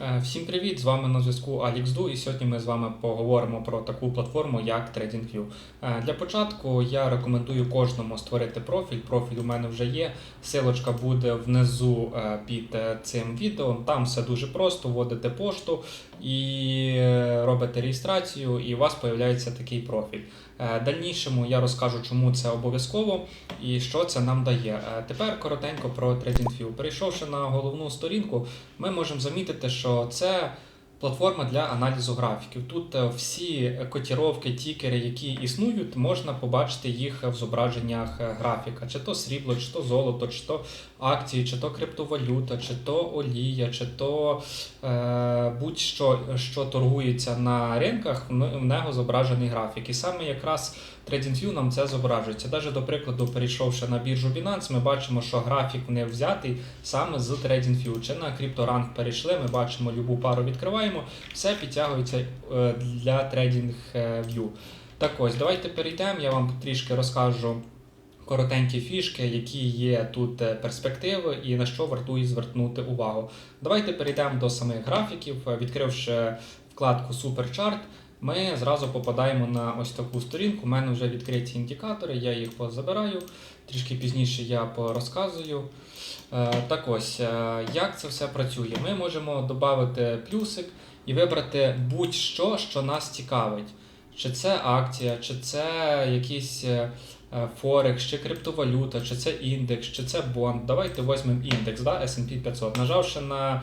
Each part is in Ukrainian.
Е, Всім привіт! З вами на зв'язку AlixDo і сьогодні ми з вами поговоримо про таку платформу, як TradingView. Е, Для початку я рекомендую кожному створити профіль. Профіль у мене вже є. Силочка буде внизу е, під цим відео. Там все дуже просто. Вводите пошту і робите реєстрацію, і у вас з'являється такий профіль. Е, Дальнішому я розкажу, чому це обов'язково і що це нам дає. Е, Тепер коротенько про TradingView. Перейшовши на головну сторінку, ми можемо замітити, що це платформа для аналізу графіків. Тут е, всі котіровки, тікери, які існують, можна побачити їх в зображеннях е, графіка, чи то срібло, чи то золото, чи то акції, чи то криптовалюта, чи то олія, чи то е, будь-що, що торгується на ринках, в нього зображений графік. І саме якраз TradingView нам це зображується. Навіть до прикладу, перейшовши на біржу Binance, ми бачимо, що графік них взятий саме з TradingView. Чи на CryptoRank перейшли, ми бачимо любу пару відкриваємо, все підтягується е, для TradingView. Так ось, давайте перейдемо, я вам трішки розкажу. Коротенькі фішки, які є тут е, перспективи і на що вартує звернути увагу. Давайте перейдемо до самих графіків. Е, Відкривши вкладку Superchart, ми зразу попадаємо на ось таку сторінку. У мене вже відкриті індикатори, я їх позабираю. Трішки пізніше я порозказую. Е, Так ось, е, як це все працює? Ми можемо додати плюсик і вибрати будь-що, що нас цікавить. Чи це акція, чи це якийсь е, е, Форекс, чи криптовалюта, чи це індекс, чи це бонд. Давайте візьмемо індекс, да, S&P 500. Нажавши на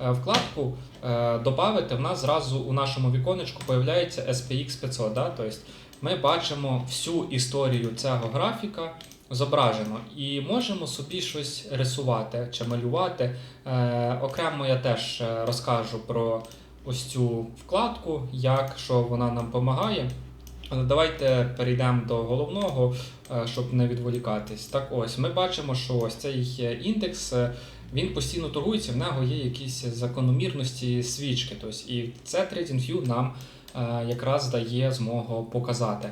е, вкладку е, «Добавити», в нас зразу у нашому віконечку появляється SPX 500. Да? Тобто ми бачимо всю історію цього графіка зображено і можемо собі щось рисувати чи малювати. Е, окремо я теж е, розкажу про ось цю вкладку, як що вона нам допомагає. Але давайте перейдемо до головного, е, щоб не відволікатись. Так ось, ми бачимо, що ось цей індекс. е, Він постійно торгується, в нього є якісь закономірності свічки. Тобто, і це TradingView нам е, якраз дає змогу показати.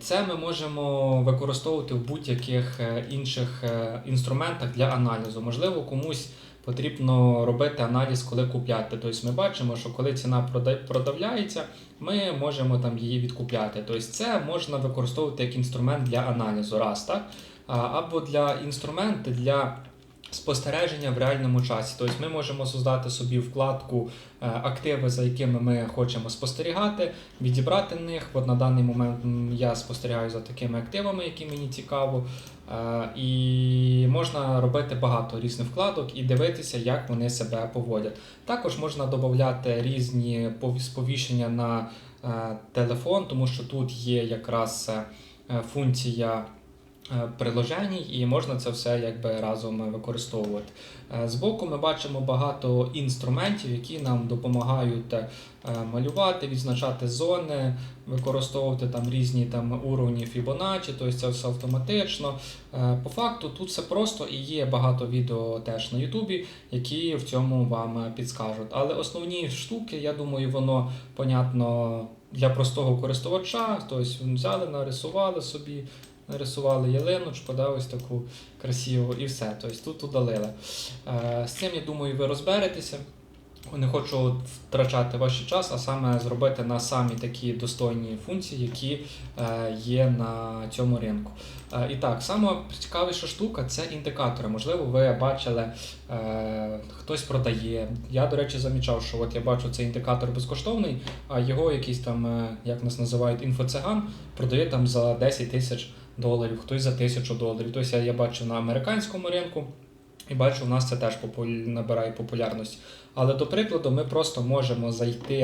Це ми можемо використовувати в будь-яких інших інструментах для аналізу. Можливо, комусь потрібно робити аналіз, коли купляти. Тобто ми бачимо, що коли ціна продавляється, ми можемо там її відкупляти. Тобто це можна використовувати як інструмент для аналізу, раз так. Або для інструменту для спостереження в реальному часі. Тобто ми можемо создати собі вкладку е, активи, за якими ми хочемо спостерігати, відібрати них. От на даний момент я спостерігаю за такими активами, які мені цікаво. Е, І можна робити багато різних вкладок і дивитися, як вони себе поводять. Також можна додати різні пов- сповіщення на е, телефон, тому що тут є якраз функція приложень, і можна це все якби разом е, використовувати. Е, Збоку ми бачимо багато інструментів, які нам допомагають е, малювати, відзначати зони, використовувати там різні там уровні Fibonacci, тобто це все автоматично. Е, По факту тут все просто і є багато відео теж на Ютубі, які в цьому вам е, підскажуть. Але основні штуки, я думаю, воно понятно для простого користувача. Тобто взяли, нарисували собі, нарисували ялиночку, да, ось таку красиву, і все. Тобто тут удалили. Е, З цим, я думаю, ви розберетеся. Не хочу втрачати ваш час, а саме зробити на самі такі достойні функції, які е, є на цьому ринку. Е, і так, сама цікавіша штука це індикатори. Можливо, ви бачили, хтось продає. Я, до речі, замічав, що от я бачу цей індикатор безкоштовний, а його якийсь там, як нас називають, інфоциган, продає там за 10 тисяч доларів, хтось за тисячу доларів. Тобто я, бачу на американському ринку. І бачу, у нас це теж набирає популярність. Але до прикладу, ми просто можемо зайти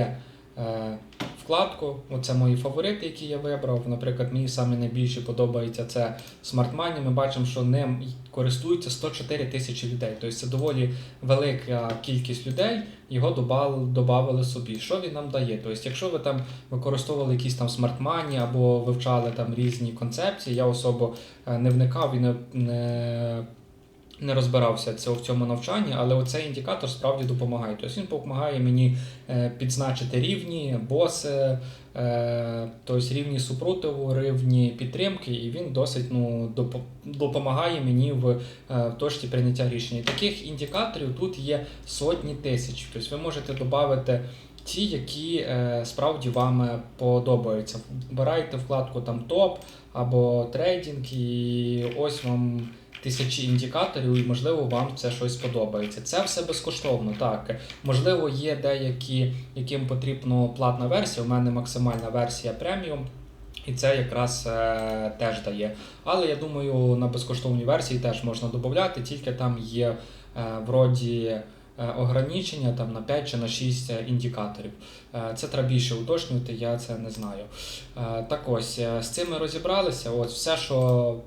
е, вкладку. Оце мої фаворити, які я вибрав. Наприклад, мені саме найбільше подобається це Smart Money. Ми бачимо, що ним користуються 104 тисячі людей. Тобто це доволі велика кількість людей. Його добавили собі. Що він нам дає? Тобто, якщо ви там використовували якісь там Money або вивчали там різні концепції, я особо е, не вникав і не. не не розбирався це в цьому навчанні, але оцей індикатор справді допомагає. Тобто він допомагає мені е, підзначити рівні, боси, е, тобто рівні супротиву, рівні підтримки, і він досить ну, допомагає мені в, е, точці прийняття рішення. Таких індикаторів тут є сотні тисяч. Тобто ви можете додати ті, які справді вам подобаються. Вбирайте вкладку там топ або трейдинг, і ось вам тисячі індикаторів, і можливо вам це щось подобається. Це все безкоштовно, так. Можливо, є деякі, яким потрібна платна версія. У мене максимальна версія преміум. І це якраз е, теж дає. Але я думаю, на безкоштовній версії теж можна додати, тільки там є е, вроді е, ограничення там, на 5 чи на 6 індикаторів. Е, це треба більше уточнювати, я це не знаю. Е, так ось, е, з цим ми розібралися. Ось все, що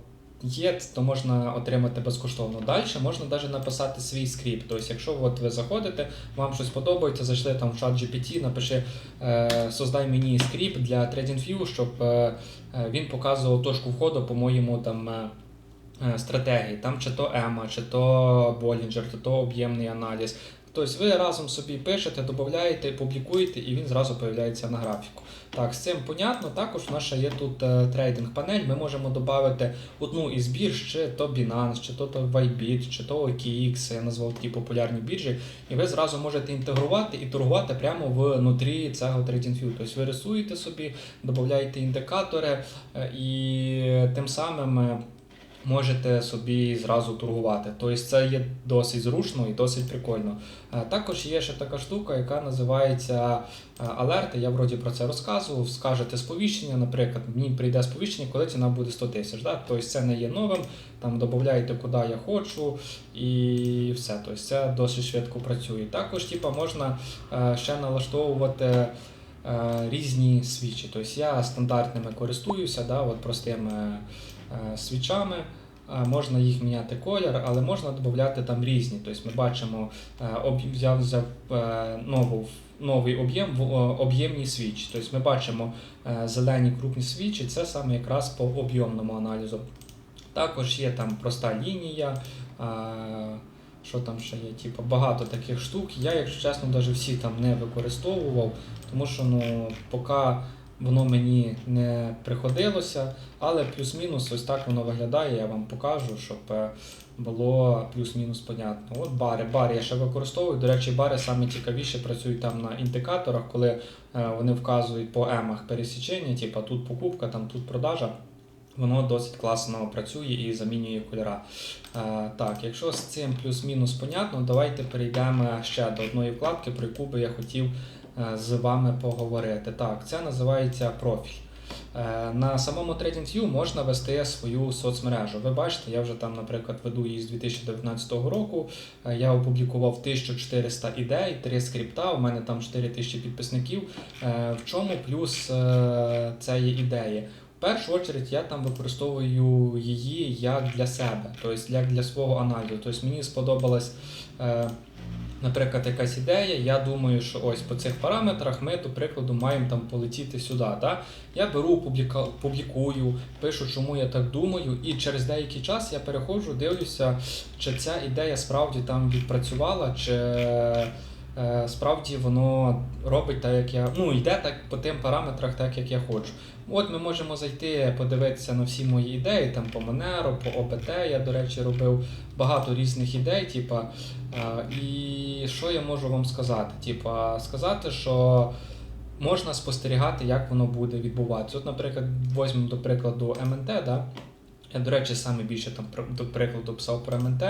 є, то можна отримати безкоштовно. Далі можна навіть написати свій скрипт. Тобто, якщо от ви заходите, вам щось подобається, зайшли там в чат GPT, напиши, е, создай мені скрипт для TradingView, щоб е, е, він показував точку входу по моєму там. е, е, Стратегії, там чи то Ема, чи то Болінджер, чи то об'ємний аналіз. Тобто ви разом собі пишете, додаєте, публікуєте, і він зразу з'являється на графіку. Так, з цим понятно. Також в нас є тут е, трейдинг панель. Ми можемо додати одну із бірж, чи то Binance, чи то, то чи то OKX, я назвав ті популярні біржі. І ви зразу можете інтегрувати і торгувати прямо внутрі цього TradingView. Тобто ви рисуєте собі, додаєте індикатори е, і тим самим. Можете собі зразу торгувати. Тобто це є досить зручно і досить прикольно. Е, Також є ще така штука, яка називається е, алерти. Я вроді про це розказував. Скажете сповіщення, наприклад, мені прийде сповіщення, коли ціна буде 100 тисяч. Тобто це не є новим. Там додаєте, куди я хочу, і все. Тобто це досить швидко працює. Також типу, можна е, ще налаштовувати. Різні свічі. Тобто я стандартними користуюся, да, от простими свічами. Е, Можна їх міняти колір, але можна додати там різні. Тобто ми бачимо, е, взяв, взяв е, нову, новий об'єм в е, об'ємній свічі. Тобто ми бачимо е, зелені крупні свічі, це саме якраз по об'ємному аналізу. Також є там проста лінія. е, Що там ще є? Типу, багато таких штук. Я, якщо чесно, навіть всі там не використовував, тому що ну, поки воно мені не приходилося, але плюс-мінус ось так воно виглядає, я вам покажу, щоб е, було плюс-мінус понятно. От бари. Бари я ще використовую. До речі, бари саме цікавіше працюють там на індикаторах, коли е, вони вказують по емах пересічення, типу тут покупка, там тут продажа. Воно досить класно працює і замінює кольора. Е, так, якщо з цим плюс-мінус понятно, давайте перейдемо ще до одної вкладки, про яку би я хотів з вами поговорити. Так, це називається профіль. Е, На самому TradingView можна вести свою соцмережу. Ви бачите, я вже там, наприклад, веду її з 2019 року. Е, Я опублікував 1400 ідей, 3 скрипта, у мене там 4000 підписників. Е, В чому плюс е, цієї ідеї? В першу чергу я там використовую її як для себе, тобто як для свого аналізу. Тобто мені сподобалась, е, наприклад, якась ідея. Я думаю, що ось по цих параметрах ми, до прикладу, маємо там полетіти сюди. Да? Я беру, публіка- публікую, пишу, чому я так думаю, і через деякий час я переходжу, дивлюся, чи ця ідея справді там відпрацювала, чи справді воно робить так, як я. Ну, йде так по тим параметрах, так як я хочу. От ми можемо зайти, подивитися на всі мої ідеї, там по Monero, по ОБТ, я, до речі, робив багато різних ідей. Типа, е, і що я можу вам сказати? Типа, сказати, що можна спостерігати, як воно буде відбуватися. От, наприклад, візьмемо до прикладу МНТ, да? Я, до речі, саме більше там до прикладу писав про МНТ.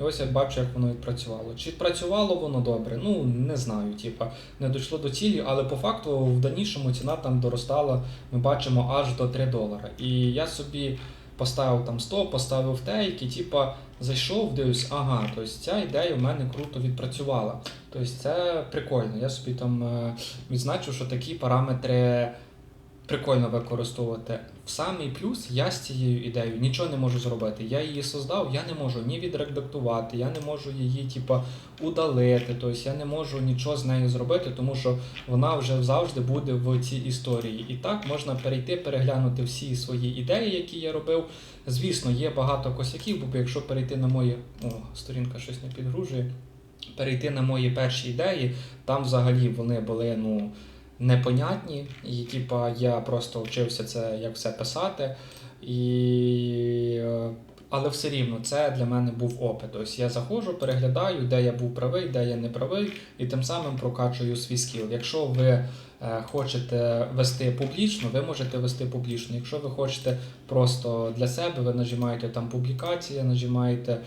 І ось я бачу, як воно відпрацювало. Чи відпрацювало воно добре? Ну не знаю. Типа не дійшло до цілі, але по факту в дальнішому ціна там доростала, ми бачимо аж до 3 долара. І я собі поставив там 100, поставив тейк і типа зайшов, дивлюсь, ага, тобто ця ідея в мене круто відпрацювала. Тобто це прикольно. Я собі там е, відзначив, що такі параметри прикольно використовувати. В самий плюс я з цією ідеєю нічого не можу зробити. Я її создав, я не можу ні відредактувати, я не можу її, типа, удалити. Тобто я не можу нічого з нею зробити, тому що вона вже завжди буде в цій історії. І так можна перейти, переглянути всі свої ідеї, які я робив. Звісно, є багато косяків, бо якщо перейти на мої. О, сторінка щось не підгружує. Перейти на мої перші ідеї, там взагалі вони були ну, непонятні. І типа я просто вчився це як все писати. І... е, Але все рівно це для мене був опит. Ось я заходжу, переглядаю, де я був правий, де я не правий, і тим самим прокачую свій скіл. Якщо ви е, хочете вести публічно, ви можете вести публічно. Якщо ви хочете просто для себе, ви нажимаєте там публікація, нажимаєте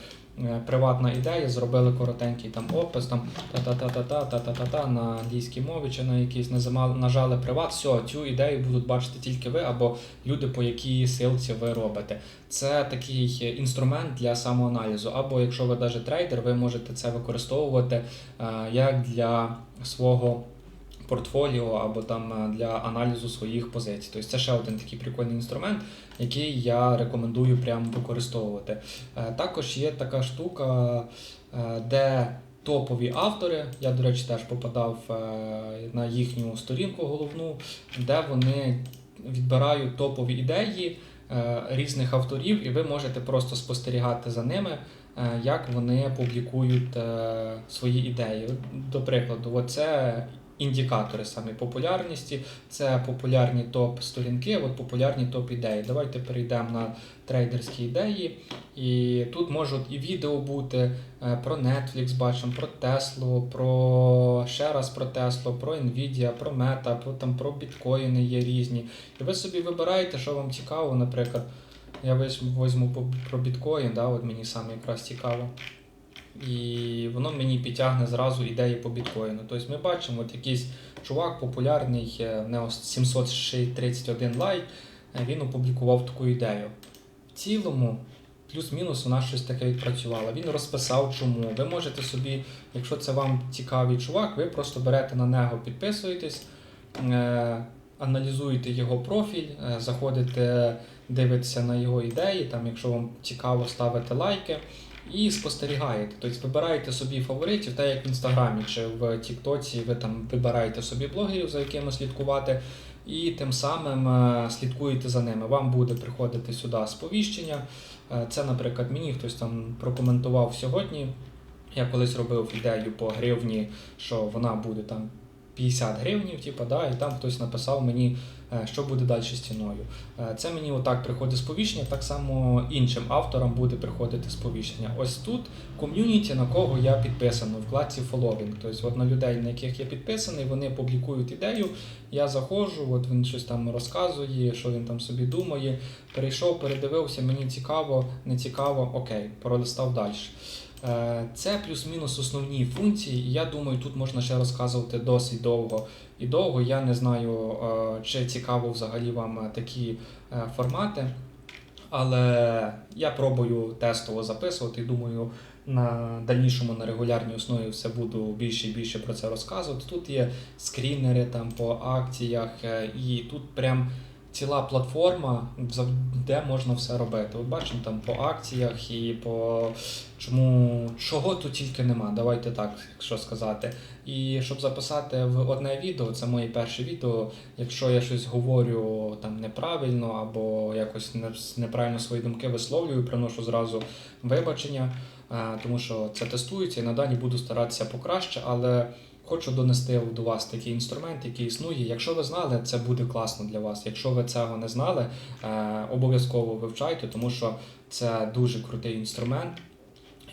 приватна ідея, зробили коротенький там опис, там та-та-та-та-та-та-та-та на англійській мові чи на якійсь нажали приват, все, цю ідею будуть бачити тільки ви або люди, по якій силці ви робите. Це такий е, інструмент для самоаналізу. Або якщо ви навіть трейдер, ви можете це використовувати е, як для свого портфоліо або там е, для аналізу своїх позицій. Тобто це ще один такий прикольний інструмент, який я рекомендую прямо використовувати. Е, Також є така штука, е, де топові автори, я, до речі, теж попадав на їхню сторінку головну, де вони відбирають топові ідеї різних авторів, і ви можете просто спостерігати за ними, як вони публікують свої ідеї. До прикладу, оце індикатори саме популярності, це популярні топ-сторінки, от популярні топ-ідеї. Давайте перейдемо на трейдерські ідеї. І тут можуть і відео бути е, про Netflix, бачимо, про Теслу, про ще раз про Теслу, про Nvidia, про Meta, про, там, про біткоїни є різні. І ви собі вибираєте, що вам цікаво, наприклад. Я візьму про біткоін, да, от мені саме якраз цікаво. І воно мені підтягне зразу ідеї по біткоїну. Тобто ми бачимо, от якийсь чувак популярний, е, в нього 731 лайк, е, він опублікував таку ідею. В цілому, плюс-мінус, вона щось таке відпрацювала. Він розписав, чому. Ви можете собі, якщо це вам цікавий чувак, ви просто берете на нього, підписуєтесь, е, аналізуєте його профіль, заходите, дивитеся на його ідеї, там, якщо вам цікаво, ставите лайки. І спостерігаєте. Тобто вибираєте собі фаворитів, так як в інстаграмі чи в Тіктоці, ви там вибираєте собі блогерів, за якими слідкувати, і тим самим е, слідкуєте за ними. Вам буде приходити сюди сповіщення. Е, Це, наприклад, мені хтось там прокоментував сьогодні. Я колись робив ідею по гривні, що вона буде там 50 гривнів, типу, да, і там хтось написав мені, що буде далі з ціною. Е, Це мені отак приходить сповіщення, так само іншим авторам буде приходити сповіщення. Ось тут ком'юніті, на кого я підписаний, в вкладці following. Тобто от на людей, на яких я підписаний, вони публікують ідею. Я заходжу, от він щось там розказує, що він там собі думає. Перейшов, передивився, мені цікаво, не цікаво, окей, пролистав далі. Е, Це плюс-мінус основні функції, і я думаю, тут можна ще розказувати досить довго і довго. Я не знаю, е, чи цікаво взагалі вам е, такі е, формати, але я пробую тестово записувати думаю, на дальнішому на регулярній основі все буду більше і більше про це розказувати. Тут є скрінери там по акціях, і тут прям ціла платформа, де можна все робити. От бачимо там по акціях і по чому чого тут тільки нема. Давайте так, якщо сказати. І щоб записати в одне відео, це моє перше відео. Якщо я щось говорю там неправильно або якось неправильно свої думки висловлюю, приношу зразу вибачення, е, тому що це тестується і надалі буду старатися покраще, але. Хочу донести до вас такий інструмент, який існує. Якщо ви знали, це буде класно для вас. Якщо ви цього не знали, е, обов'язково вивчайте, тому що це дуже крутий інструмент.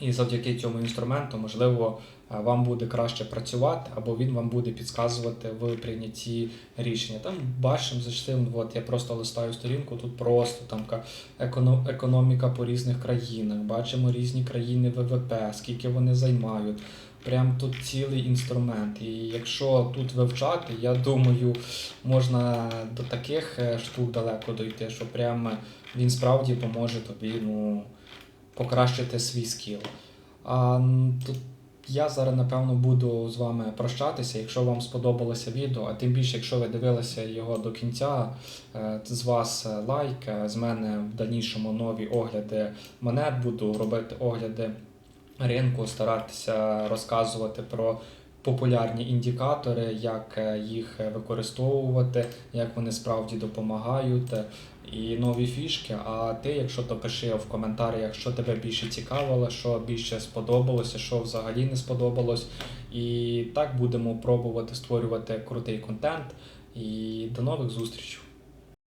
І завдяки цьому інструменту, можливо, е, вам буде краще працювати, або він вам буде підказувати в прийнятті рішення. Там бачимо зайшли, от я просто листаю сторінку, тут просто там економіка по різних країнах, бачимо різні країни ВВП, скільки вони займають. Прям тут цілий інструмент. І якщо тут вивчати, я думаю, можна до таких е, штук далеко дойти, що прям він справді поможе тобі ну, покращити свій скіл. А тут я зараз, напевно, буду з вами прощатися. Якщо вам сподобалося відео, а тим більше, якщо ви дивилися його до кінця, е, з вас е, лайк, е, з мене в дальнішому нові огляди монет, буду робити огляди ринку, старатися розказувати про популярні індикатори, як е, їх використовувати, як вони справді допомагають. е, І нові фішки. А ти, якщо то пиши в коментарях, що тебе більше цікавило, що більше сподобалося, що взагалі не сподобалось. І так будемо пробувати створювати крутий контент. І до нових зустрічей.